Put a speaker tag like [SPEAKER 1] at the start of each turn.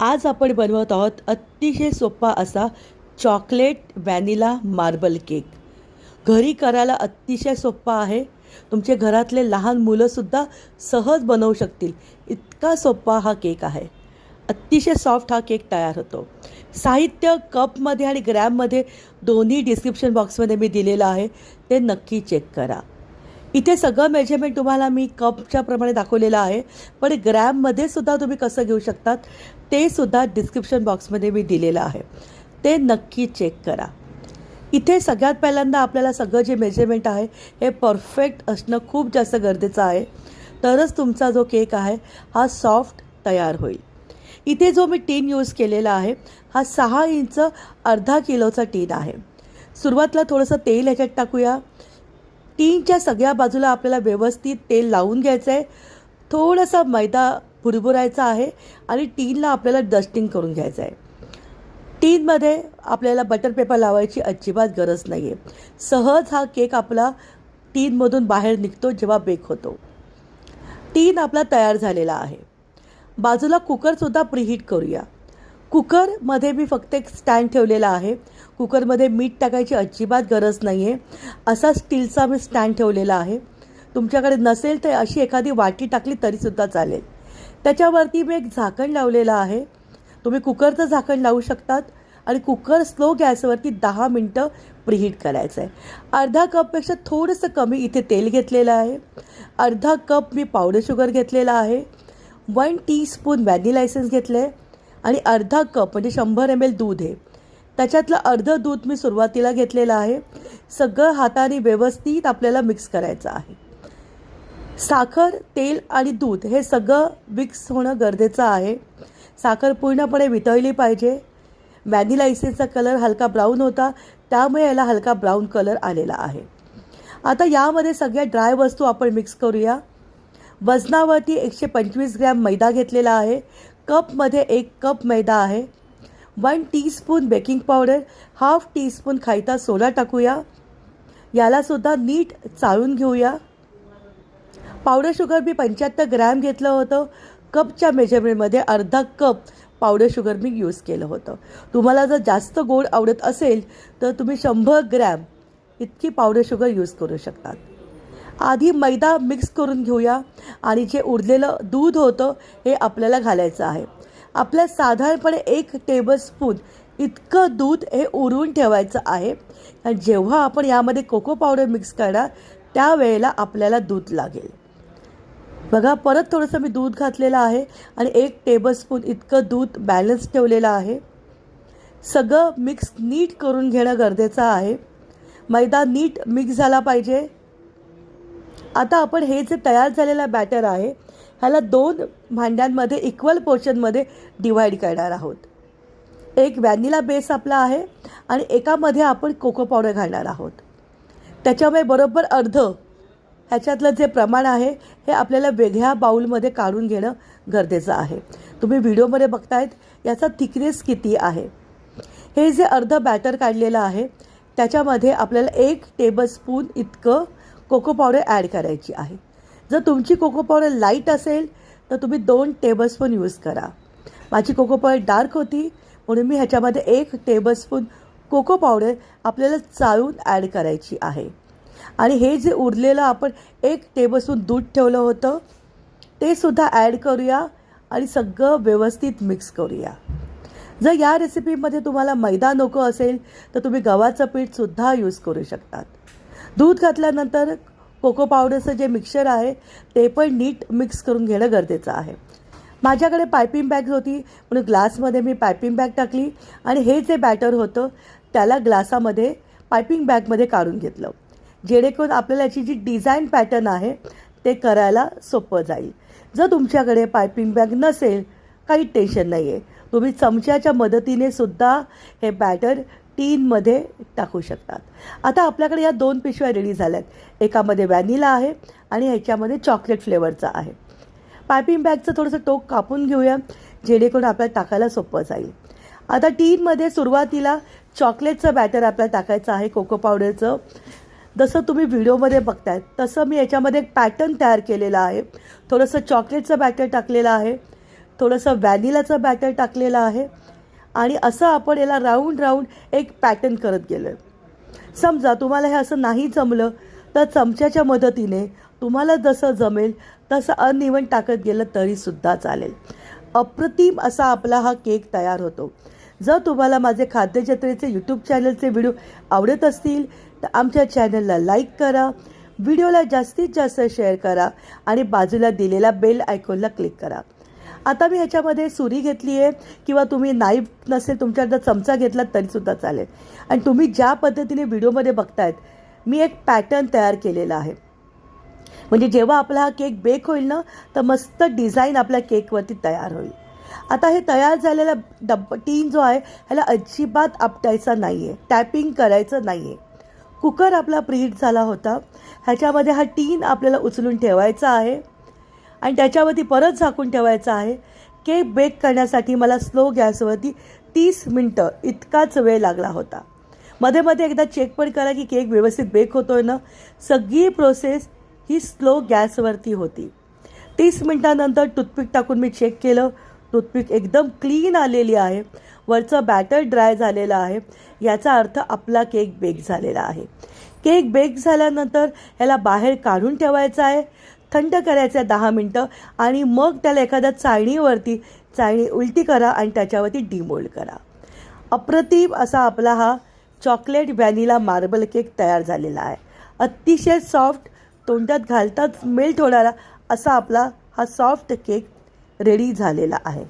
[SPEAKER 1] आज आपण बनवत आहोत अतिशय सोपा असा चॉकलेट व्हॅनिला मार्बल केक. घरी करायला अतिशय सोपा आहे. तुमचे घरातले लहान मुलंसुद्धा सहज बनवू शकतील. इतका सोपा हा केक आहे. अतिशय सॉफ्ट हा केक तयार होतो. साहित्य कपमध्ये आणि ग्रॅममध्ये दोन्ही डिस्क्रिप्शन बॉक्समध्ये मी दिलेलं आहे. ते नक्की चेक करा. इथे सगळं मेजरमेंट तुम्हाला मी कपच्या प्रमाणे दाखवलेलं आहे. पण ग्रॅममध्ये सुद्धा तुम्ही कसं घेऊ शकतात ते सुद्धा डिस्क्रिप्शन बॉक्समध्ये मी दिलेलं आहे. ते नक्की चेक करा. इथे सगळ्यात पहिल्यांदा आपल्याला सगळं जे मेजरमेंट आहे हे परफेक्ट असणं खूप जास्त गरजेचं आहे. तरच तुमचा जो केक आहे हा सॉफ्ट तयार होईल. इथे जो मी टीन यूज केलेला आहे हा सहा इंच अर्धा किलोचा टीन आहे. सुरुवातीला थोडंसं तेल ह्याच्यात टाकूया. टीनच्या सगळ्या बाजूला आपल्याला व्यवस्थित तेल लावून घ्यायचं आहे. थोडासा मैदा भुरभुरायचा आहे आणि टीनला आपल्याला डस्टिंग करून घ्यायचं आहे. टीनमध्ये आपल्याला बटर पेपर लावायची अजिबात गरज नाही आहे सहज हा केक आपला टीनमधून बाहेर निघतो जेव्हा बेक होतो. टीन आपला तयार झालेला आहे. बाजूला कुकरसुद्धा प्रिहीट करूया. कुकरमध्ये मी फक्त एक स्टँड ठेवलेला आहे. कुकरमध्ये मीठ टाकायची अजिबात गरज नाही आहे असा स्टीलचा मी स्टँड ठेवलेला आहे. तुमच्याकडे नसेल तर अशी एखादी वाटी टाकली तरीसुद्धा चालेल. त्याच्यावरती मी एक झाकण लावलेलं आहे. तुम्ही कुकरचं झाकण लावू शकतात आणि कुकर स्लो गॅसवरती दहा मिनटं प्रिहीट करायचं आहे अर्धा कपपेक्षा थोडंसं कमी इथे तेल घेतलेलं आहे. अर्धा कप मी पावडर शुगर घेतलेला आहे. वन टीस्पून व्हॅनिला एसेन्स घेतलं आहे आणि अर्धा कप म्हणजे शंभर एम एल दूध आहे. त्याच्यातलं अर्धं दूध मी सुरुवातीला घेतलेलं आहे. सगळं हाताने व्यवस्थित आपल्याला मिक्स करायचं आहे. साखर तेल आणि दूध हे सगळं मिक्स होणं गरजेचं आहे. साखर पूर्णपणे वितळली पाहिजे. व्हॅनिला इसेन्सचा कलर हलका ब्राऊन होता. त्यामुळे याला हलका ब्राऊन कलर आलेला आहे. आता यामध्ये सगळ्या ड्राय वस्तू आपण मिक्स करूया. वजनावरती एकशे पंचवीस ग्रॅम मैदा घेतलेला आहे. कपमध्ये एक कप मैदा आहे. One teaspoon baking powder half teaspoon खायता soda टाकूया. यालासुद्धा नीट चाळून घेऊया. पावडर शुगर मी पंच्याहत्तर ग्रॅम घेतलं होतं. कपच्या मेजरमेंटमध्ये अर्धा कप पावडर शुगर मी यूज केलं होतं. तुम्हाला जर जास्त गोड आवडत असेल तर तुम्ही शंभर ग्रॅम इतकी पावडर शुगर यूज करू शकतात. आधी मैदा मिक्स करून घेऊया. आणि जे उरलेलं दूध होतं हे आपल्याला घालायचं आहे. आपल्या साधारणपणे एक टेबलस्पून इतकं दूध हे उरून ठेवायचं आहे. जेव्हा आपण यामध्ये कोको पावडर मिक्स करणार त्यावेळेला आपल्याला दूध लागेल. बघा परत थोडंसं मी दूध घातलेलं आहे आणि एक टेबलस्पून इतकं दूध बॅलन्स ठेवलेलं आहे. सगळं मिक्स नीट करून घेणं गरजेचं आहे. मैदा नीट मिक्स झाला पाहिजे. आता आपण हे जे तयार झालेलं बॅटर आहे ह्याला दोन भांड्यांमध्ये इक्वल पोर्शनमध्ये डिवाईड करणार आहोत. एक व्हॅनिला बेस आपला आहे आणि एकामध्ये आपण कोको पावडर घालणार आहोत. त्याच्यामुळे बरोबर अर्धं ह्याच्यातलं जे प्रमाण आहे हे आपल्याला वेगळ्या बाऊलमध्ये काढून घेणं गरजेचं आहे. तुम्ही व्हिडिओमध्ये बघतायत याचा थिकनेस किती आहे? हे जे अर्ध बॅटर काढलेलं आहे त्याच्यामध्ये आपल्याला एक टेबलस्पून इतकं कोको पावडर ॲड करायची आहे. जर तुमची कोको पावडर लाइट असेल तर तुम्ही दोन टेबलस्पून यूज करा. माझी कोको पावडर डार्क होती म्हणून मी ह्याच्यामध्ये एक टेबलस्पून कोको पावडर आपल्याला चाळून ॲड करायची आहे. आणि हे जे उरलेलं आपण एक टेबलस्पून दूध ठेवलं होतं ते सुद्धा ॲड करूया आणि सगळं व्यवस्थित मिक्स करूया. जर या रेसिपीमध्ये तुम्हाला मैदा नको असेल तर तुम्ही गव्हाचं पीठसुद्धा यूज करू शकतात. दूध घातल्यानंतर कोको पावडरचं जे मिक्सर आहे ते पण नीट मिक्स करून घेणं गरजेचं आहे. माझ्याकडे पायपिंग बॅग होती म्हणून ग्लासमध्ये मी पायपिंग बॅग टाकली आणि हे जे बॅटर होतं त्याला ग्लासामध्ये पायपिंग बॅगमध्ये काढून घेतलं. जेणेकरून आपल्याला याची जी डिझाईन पॅटर्न आहे ते करायला सोपं जाईल. जर तुमच्याकडे पायपिंग बॅग नसेल काही टेन्शन नाही आहे तुम्ही चमच्याच्या मदतीने सुद्धा हे बॅटर टीनमध्ये टाकू शकतात. आता आपल्याकडे या दोन पिशव्या रेडी झाल्या आहेत एकामध्ये व्हॅनिला आहे आणि ह्याच्यामध्ये चॉकलेट फ्लेवरचा आहे. पायपिंग बॅगचं थोडंसं टोक कापून घेऊया जेणेकरून आपल्याला टाकायला सोपं जाईल. आता टीनमध्ये सुरुवातीला चॉकलेटचं बॅटर आपल्याला टाकायचं आहे कोको पावडरचं जसं तुम्ही व्हिडिओमध्ये बघताय तसं मी याच्यामध्ये एक पॅटर्न तयार केलेला आहे. थोडंसं चॉकलेटचं बॅटर टाकलेलं आहे. थोडंसं व्हॅनिलाचं बॅटर टाकलेलं आहे. आणि असं आपण याला राऊंड राऊंड एक पॅटर्न करत गेलो आहे समजा तुम्हाला हे असं नाही जमलं तर चमच्याच्या मदतीने तुम्हाला जसं जमेल तसं अनइवन टाकत गेलं तरीसुद्धा चालेल. अप्रतिम असा आपला हा केक तयार होतो. जर तुम्हाला माझे खाद्यजत्रेचे यूट्यूब चॅनलचे व्हिडिओ आवडत असतील तर आमच्या चॅनलला लाईक करा व्हिडिओला जास्तीत जास्त शेअर करा आणि बाजूला दिलेला बेल आयकॉनला क्लिक करा. आता मी ह्याच्यामध्ये सुरी घेतली आहे किंवा तुम्ही नाईफ नसेल तुमच्याकडं चमचा घेतला तरीसुद्धा चालेल. आणि तुम्ही ज्या पद्धतीने व्हिडिओमध्ये बघतायत मी एक पॅटर्न तयार केलेला आहे. म्हणजे जेव्हा आपला हा केक बेक होईल ना तर मस्त डिझाईन आपल्या केकवरती तयार होईल. आता हे तयार झालेला डब टीन जो आहे ह्याला अजिबात आपटायचा नाही आहे टॅपिंग करायचं नाही आहे कुकर आपला प्रीहीट झाला होता. ह्याच्यामध्ये हा टीन आपल्याला उचलून ठेवायचा आहे. आणि त्याच्यावरती परत झाकून ठेवायचं आहे. केक बेक करण्यासाठी मला स्लो गॅसवरती तीस मिनटं इतकाच वेळ लागला होता. मध्ये मध्ये एकदा चेक पण करा की केक व्यवस्थित बेक होतो आहे ना. सगळी प्रोसेस ही स्लो गॅसवरती होती. तीस मिनटानंतर टूथपिक टाकून मी चेक केलं. टूथपिक एकदम क्लीन आलेली आहे. वरचं बॅटर ड्राय झालेलं आहे. याचा अर्थ आपला केक बेक झालेला आहे. केक बेक झाल्यानंतर ह्याला बाहेर काढून ठेवायचा आहे. थंड करायचं आहे दहा मिनटं आणि मग त्याला एखाद्या चाळणीवरती चाळणी उलटी करा आणि त्याच्यावरती डिमोल्ड करा. अप्रतिम असा आपला हा चॉकलेट व्हॅनिला मार्बल केक तयार झालेला आहे. अतिशय सॉफ्ट तोंडात घालताच मेल्ट होणारा असा आपला हा सॉफ्ट केक रेडी झालेला आहे.